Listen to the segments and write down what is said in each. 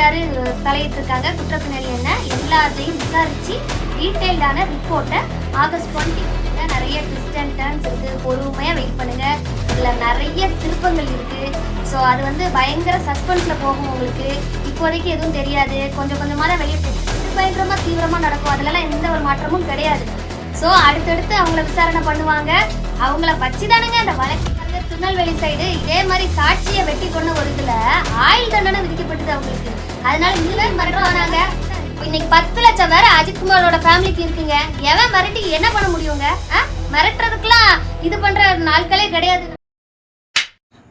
யாரு தலையிட்டிருக்காங்க. குற்றப்பின்னணி என்ன? எல்லாத்தையும் விசாரிச்சு டீட்டெயில்டான ரிப்போர்ட்டை ஆகஸ்ட் டுவெண்ட்டி நிறைய ட்விஸ்ட் அண்ட் டர்ன்ஸ் இருக்கு. பொறுமையாக வெயிட் பண்ணுங்க. இதில் நிறைய திருப்பங்கள் இருக்கு. ஸோ அது வந்து பயங்கர சஸ்பென்ஸில் போகும் உங்களுக்கு. இப்போதைக்கு எதுவும் தெரியாது. கொஞ்சம் கொஞ்சமாக தான் வெளியே பயங்கரமாக தீவிரமாக நடக்கும். அதுலலாம் எந்த ஒரு மாற்றமும் கிடையாது. ஸோ அடுத்தடுத்து அவங்கள விசாரணை பண்ணுவாங்க. அவங்கள வச்சு தானுங்க அந்த வழக்கு. திருநெல்வேலி சைடு இதே மாதிரி சாட்சியை வெட்டி கொண்ட ஒரு இதில் ஆயுள் தண்டனை விதிக்கப்பட்டது அவங்களுக்கு. அதனால நீங்க மிரட்டுவானாங்க இன்னைக்கு பத்து லட்சம் வேற அஜித்குமாரோட ஃபேமிலிக்கு இருக்குங்க. எவன் மிரட்டி என்ன பண்ண முடியுங்க? மிரட்டுறதுக்குலாம் இது பண்ற நாட்களே கிடையாது.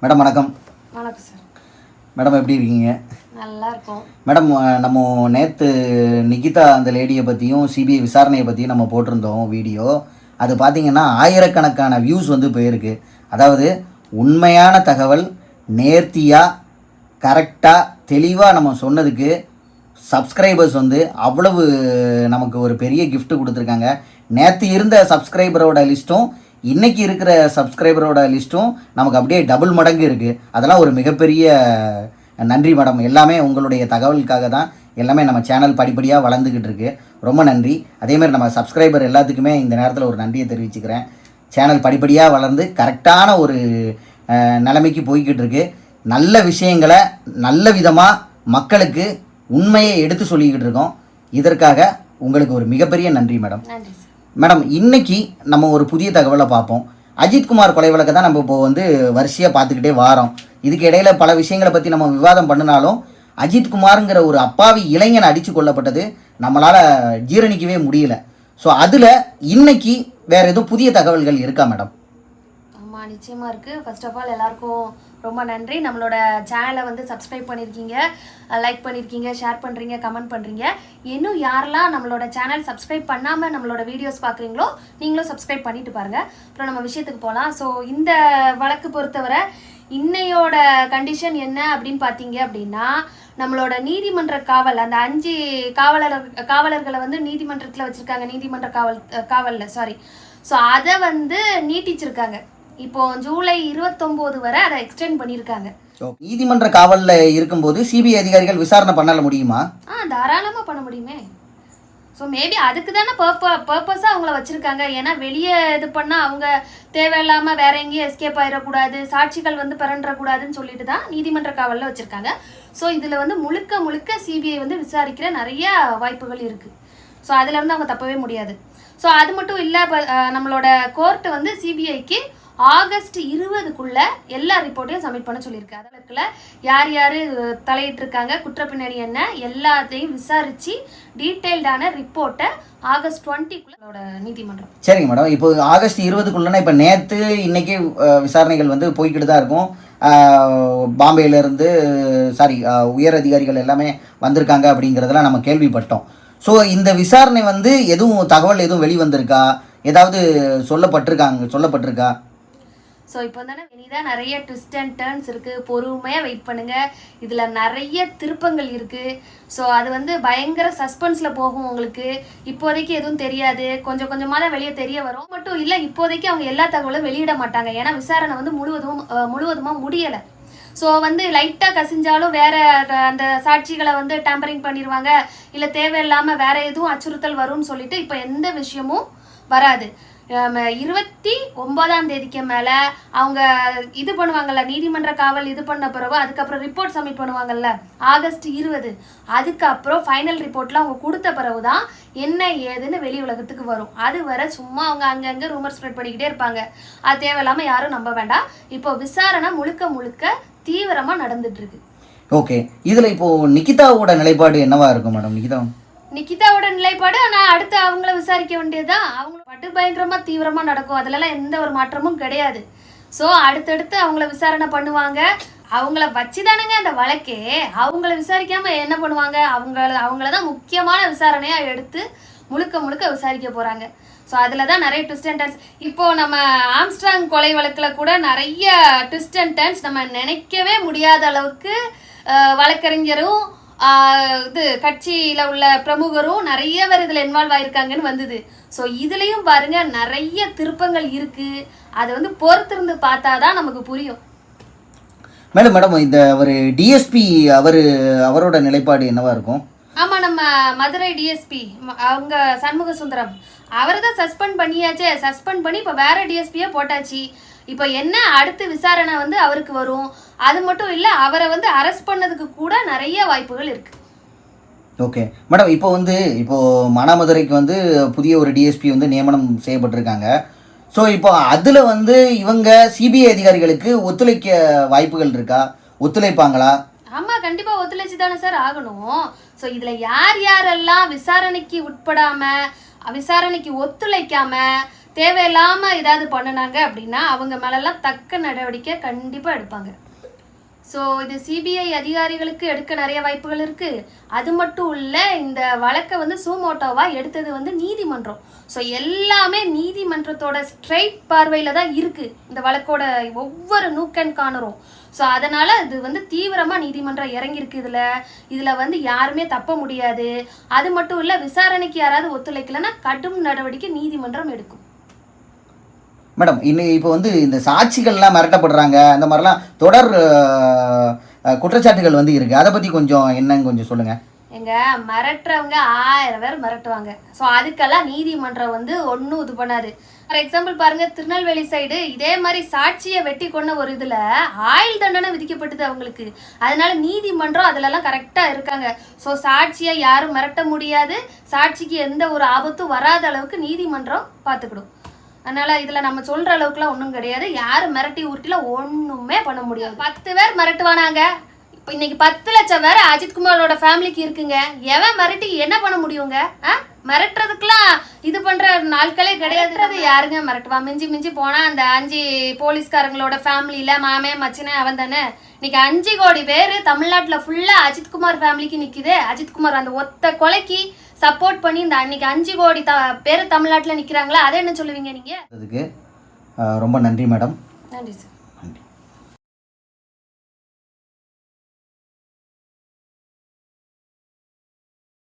மேடம் வணக்கம். வணக்கம் சார். மேடம் எப்படி இருக்கீங்க? நல்லா இருக்கும் மேடம் நம்ம நேற்று நிகிதா அந்த லேடியை பற்றியும் சிபிஐ விசாரணையை பற்றியும் நம்ம போட்டிருந்தோம் வீடியோ. அது பார்த்தீங்கன்னா ஆயிரக்கணக்கான வியூஸ் வந்து போயிருக்கு. அதாவது உண்மையான தகவல் நேர்த்தியாக கரெக்டாக தெளிவாக நம்ம சொன்னதுக்கு சப்ஸ்கிரைபர்ஸ் வந்து அவ்வளவு நமக்கு ஒரு பெரிய கிஃப்ட் கொடுத்துருக்காங்க. நேற்று இருந்த சப்ஸ்கிரைபரோட லிஸ்ட்டும் இன்றைக்கி இருக்கிற சப்ஸ்கிரைபரோட லிஸ்ட்டும் நமக்கு அப்படியே டபுள் மடங்கு இருக்குது அதெல்லாம் ஒரு மிகப்பெரிய நன்றி மேடம். எல்லாமே உங்களுடைய தகவலுக்காக தான் எல்லாமே நம்ம சேனல் படிப்படியாக வளர்ந்துக்கிட்டு இருக்கு. ரொம்ப நன்றி. அதேமாதிரி நம்ம சப்ஸ்கிரைபர் எல்லாத்துக்குமே இந்த நேரத்தில் ஒரு நன்றியை தெரிவிச்சுக்கிறேன். சேனல் படிப்படியாக வளர்ந்து கரெக்டான ஒரு நிலைமைக்கு போய்கிட்டு இருக்குது நல்ல விஷயங்களை நல்ல விதமாக மக்களுக்கு உண்மையை எடுத்து சொல்லிக்கிட்டு இருக்கோம். இதற்காக உங்களுக்கு ஒரு மிகப்பெரிய நன்றி மேடம். மேடம் இன்னைக்கு நம்ம ஒரு புதிய தகவலை பார்ப்போம். அஜித்குமார் கொலை வழக்கை தான் நம்ம இப்போ வந்து வரிசையாக பார்த்துக்கிட்டே வாரோம். இதுக்கு இடையில பல விஷயங்களை பற்றி நம்ம விவாதம் பண்ணினாலும் அஜித்குமாருங்கிற ஒரு அப்பாவி இளைஞன் அடித்து கொல்லப்பட்டது நம்மளால் ஜீரணிக்கவே முடியல. ஸோ அதில் இன்னைக்கு வேற எதுவும் புதிய தகவல்கள் இருக்கா மேடம்? ஆமாம் நிச்சயமாக இருக்குது ஃபர்ஸ்ட் ஆஃப் ஆல் எல்லாருக்கும் ரொம்ப நன்றி. நம்மளோட சேனலை வந்து சப்ஸ்கிரைப் பண்ணியிருக்கீங்க லைக் பண்ணியிருக்கீங்க ஷேர் பண்ணுறீங்க கமெண்ட் பண்ணுறீங்க இன்னும் யாரெல்லாம் நம்மளோட சேனல் சப்ஸ்கிரைப் பண்ணாமல் நம்மளோட வீடியோஸ் பார்க்குறீங்களோ நீங்களும் சப்ஸ்கிரைப் பண்ணிட்டு பாருங்கள் அப்புறம் நம்ம விஷயத்துக்கு போகலாம் ஸோ இந்த வழக்கு பொறுத்தவரை இன்னையோட கண்டிஷன் என்ன அப்படின்னு பார்த்தீங்க அப்படின்னா நம்மளோட நீதிமன்ற காவல் அந்த அஞ்சு காவலர் காவலர்களை வந்து நீதிமன்றத்தில் வச்சுருக்காங்க. நீதிமன்ற காவல் காவலில் சாரி ஸோ அதை வந்து நீட்டிச்சிருக்காங்க. இப்போ ஜூலை இருபத்தொம்போது வரை அதை எக்ஸ்டெண்ட் பண்ணியிருக்காங்க. நீதிமன்ற காவலில் இருக்கும்போது சிபிஐ அதிகாரிகள் விசாரணை பண்ணல முடியுமா? ஆ தாராளமாக பண்ண முடியுமே. ஸோ மேபி அதுக்கு தானே பர்ப பர்பஸாக அவங்கள வச்சுருக்காங்க. ஏன்னா வெளியே இது பண்ணால் அவங்க தேவையில்லாமல் வேற எங்கேயும் எஸ்கேப் ஆயிடக்கூடாது சாட்சிகள் வந்து பிறன்றக்கூடாதுன்னு சொல்லிட்டு தான் நீதிமன்ற காவலில் வச்சுருக்காங்க. ஸோ இதில் வந்து முழுக்க முழுக்க சிபிஐ வந்து விசாரிக்கிற நிறைய வாய்ப்புகள் இருக்குது ஸோ அதில் வந்து அவங்க தப்பவே முடியாது. ஸோ அது மட்டும் இல்லை நம்மளோட கோர்ட் வந்து சிபிஐக்கு ஆகஸ்ட் இருபதுக்குள்ள எல்லா ரிப்போர்ட்டையும் சப்மிட் பண்ண சொல்லியிருக்காரு. அதில் யார் யார் தலையிட்டிருக்காங்க குற்றப்பின்னணி என்ன எல்லாத்தையும் விசாரித்து டீட்டெயில்டான ரிப்போர்ட்டை ஆகஸ்ட் டுவெண்ட்டிக்குள்ளோட நீதிமன்றம். சரிங்க மேடம் இப்போ ஆகஸ்ட் இருபதுக்குள்ளனா இப்போ நேற்று இன்னைக்கு விசாரணைகள் வந்து போய்கிட்டு தான் இருக்கும். பாம்பேலேருந்து சாரி உயர் அதிகாரிகள் எல்லாமே வந்திருக்காங்க அப்படிங்கிறதெல்லாம் நம்ம கேள்விப்பட்டோம். ஸோ இந்த விசாரணை வந்து எதுவும் தகவல் எதுவும் வெளிவந்திருக்கா? ஏதாவது சொல்லப்பட்டிருக்காங்க சொல்லப்பட்டிருக்கா? ஸோ இப்போ தானே இனிதான் நிறைய ட்விஸ்ட் அண்ட் டேர்ன்ஸ் இருக்குது பொறுமையாக வெயிட் பண்ணுங்கள் இதில் நிறைய திருப்பங்கள் இருக்குது ஸோ அது வந்து பயங்கர சஸ்பென்ஸில் போகும் உங்களுக்கு. இப்போதைக்கு எதுவும் தெரியாது. கொஞ்சம் கொஞ்சமாக தான் வெளியே தெரிய வரும். மட்டும் இல்லை இப்போதைக்கு அவங்க எல்லா தகவலும் வெளியிட மாட்டாங்க. ஏன்னா விசாரணை வந்து முழுவதும் முழுவதுமாக முடியலை. ஸோ வந்து லைட்டாக கசிஞ்சாலும் வேற அந்த சாட்சிகளை வந்து டேம்பரிங் பண்ணிடுவாங்க இல்லை தேவையில்லாமல் வேற எதுவும் அச்சுறுத்தல் வரும்னு சொல்லிட்டு இப்போ எந்த விஷயமும் வராது. இருபத்தி ஒன்பதாம் தேதிக்கு மேலே அவங்க இது பண்ணுவாங்கல்ல நீதிமன்ற காவல் இது பண்ண பிறகு அதுக்கப்புறம் ரிப்போர்ட் சப்மிட் பண்ணுவாங்கல்ல ஆகஸ்ட் இருபது. அதுக்கப்புறம் ஃபைனல் ரிப்போர்ட்லாம் அவங்க கொடுத்த பிறகு தான் என்ன ஏதுன்னு வெளி உலகத்துக்கு வரும். அது வர சும்மா அவங்க அங்கங்கே ரூமர் ஸ்ப்ரெட் பண்ணிக்கிட்டே இருப்பாங்க. அது தேவையில்லாமல் யாரும் நம்ப வேண்டாம். இப்போ விசாரணை முழுக்க முழுக்க தீவிரமாக நடந்துட்டு இருக்கு. ஓகே இதில் இப்போது நிகிதாவோட நிலைப்பாடு என்னவா இருக்கும் மேடம்? நிகிதா? நிக்கிதாவோட நிலைப்பாடு நான் அடுத்து அவங்கள விசாரிக்க வேண்டியதுதான். அவங்க பட்டு பயங்கரமாக தீவிரமாக நடக்கும். அதுலலாம் எந்த ஒரு மாற்றமும் கிடையாது. ஸோ அடுத்தடுத்து அவங்கள விசாரணை பண்ணுவாங்க. அவங்கள வச்சு தானுங்க அந்த வழக்கே. அவங்கள விசாரிக்காம என்ன பண்ணுவாங்க? அவங்கள அவங்கள தான் முக்கியமான விசாரணையாக எடுத்து முழுக்க முழுக்க விசாரிக்க போகிறாங்க ஸோ அதில் தான் நிறைய ட்விஸ்ட் அண்ட் டர்ன்ஸ் இப்போ நம்ம ஆம்ஸ்ட்ராங் கொலை வழக்கில் கூட நிறைய ட்விஸ்ட் அண்ட் டர்ன்ஸ் நம்ம நினைக்கவே முடியாத அளவுக்கு வழக்கறிஞரும் இது கட்சியில் உள்ள பிரமுகரும் நிறைய பேர் இதில் இன்வால்வ் ஆயிருக்காங்கன்னு வந்தது. ஸோ இதுலேயும் பாருங்க நிறைய திருப்பங்கள் இருக்கு. அதை வந்து பொறுத்திருந்து பார்த்தா தான் நமக்கு புரியும். மேடம் மேடம் இந்த ஒரு டிஎஸ்பி அவர் அவரோட நிலைப்பாடு என்னவா இருக்கும்? ஆமா நம்ம மதுரை டிஎஸ்பி அவங்க சண்முக சுந்தரம் அவர் தான் சஸ்பெண்ட் பண்ணியாச்சே. சஸ்பெண்ட் பண்ணி இப்போ வேற டிஎஸ்பியே போட்டாச்சு. இப்போ என்ன அடுத்து விசாரணை வந்து அவருக்கு வரும்? அது மட்டும் இல்லை அவரை வந்து அரெஸ்ட் பண்ணதுக்கு கூட நிறைய வாய்ப்புகள் இருக்கு. ஓகே மேடம் இப்போ வந்து இப்போ மானாமதுரைக்கு வந்து புதிய ஒரு டிஎஸ்பி வந்து நியமனம் செய்யப்பட்டிருக்காங்க. ஸோ இப்போ அதில் வந்து இவங்க சிபிஐ அதிகாரிகளுக்கு ஒத்துழைக்க வாய்ப்புகள் இருக்கா? ஒத்துழைப்பாங்களா? ஆமா கண்டிப்பா ஒத்துழைச்சு தானே சார் ஆகணும். ஸோ இதுல யார் யாரெல்லாம் விசாரணைக்கு உட்படாம விசாரணைக்கு ஒத்துழைக்காம தேவையில்லாம ஏதாவது பண்ணுனாங்க அப்படின்னா அவங்க மேலெல்லாம் தக்க நடவடிக்கை கண்டிப்பா எடுப்பாங்க. ஸோ இது சிபிஐ அதிகாரிகளுக்கு எடுக்க நிறைய வாய்ப்புகள் இருக்குது அது மட்டும் இல்லை இந்த வழக்கை வந்து சூமோட்டோவாக எடுத்தது வந்து நீதிமன்றம். ஸோ எல்லாமே நீதிமன்றத்தோட ஸ்ட்ரைட் பார்வையில் தான் இருக்குது இந்த வழக்கோட ஒவ்வொரு நூக்கன் காணரும் ஸோ அதனால் இது வந்து தீவிரமாக நீதிமன்றம் இறங்கியிருக்கு இதில். இதில் வந்து யாருமே தப்ப முடியாது. அது மட்டும் இல்லை விசாரணைக்கு யாராவது ஒத்துழைக்கலைன்னா கடும் நடவடிக்கை நீதிமன்றம் எடுக்கும். மேடம் இன்னைக்கு இப்போ வந்து இந்த சாட்சிகள்லாம் மிரட்டப்படுறாங்க அந்த மாதிரிலாம் தொடர் குற்றச்சாட்டுகள் வந்து இருக்குது அதை பற்றி கொஞ்சம் என்னன்னு கொஞ்சம் சொல்லுங்கள் எங்க மிரட்டுறவங்க ஆயிரம் பேர் மிரட்டுவாங்க. ஸோ அதுக்கெல்லாம் நீதிமன்றம் வந்து ஒன்றும் இது பண்ணாது. ஃபார் எக்ஸாம்பிள் பாருங்க திருநெல்வேலி சைடு இதே மாதிரி சாட்சியை வெட்டி கொண்ட ஒரு இதில் ஆயுள் தண்டனை விதிக்கப்பட்டது அவங்களுக்கு. அதனால நீதிமன்றம் அதுலலாம் கரெக்டாக இருக்காங்க. ஸோ சாட்சியை யாரும் மிரட்ட முடியாது. சாட்சிக்கு எந்த ஒரு ஆபத்தும் வராத அளவுக்கு நீதிமன்றம் பார்த்துக்கிடும் அதனால இதுல நம்ம சொல்ற அளவுக்குலாம் ஒன்றும் கிடையாது. யார் மிரட்டி உருட்டில ஒண்ணுமே பண்ண முடியாது. பத்து பேர் மிரட்டுவானாங்க. இப்போ இன்னைக்கு பத்து லட்சம் வேற அஜித்குமாரோட ஃபேமிலிக்கு இருக்குங்க. எவன் மிரட்டி என்ன பண்ண முடியுங்க? ஆ? மிரட்டுறதுக்குலாம் இது பண்ற நாட்களே கிடையாது. அது யாருங்க? மிரட்டுவா. மிஞ்சி மிஞ்சி போனா அந்த அஞ்சு போலீஸ்காரங்களோட ஃபேமிலியில மாமே மச்சினே அவன் தானே. இன்னைக்கு அஞ்சு கோடி பேர் தமிழ்நாட்டில் ஃபுல்லா அஜித்குமார் ஃபேமிலிக்கு நிக்குதே. அஜித்குமார் அந்த ஒத்த கொலைக்கு சப்போர்ட் பண்ணி இந்த அன்னைக்கு அஞ்சு கோடி த பேர் தமிழ்நாட்டில் நிக்கிறாங்களா? அதை என்ன சொல்லுவீங்க நீங்க? அதுக்கு ரொம்ப நன்றி மேடம். நன்றி சார்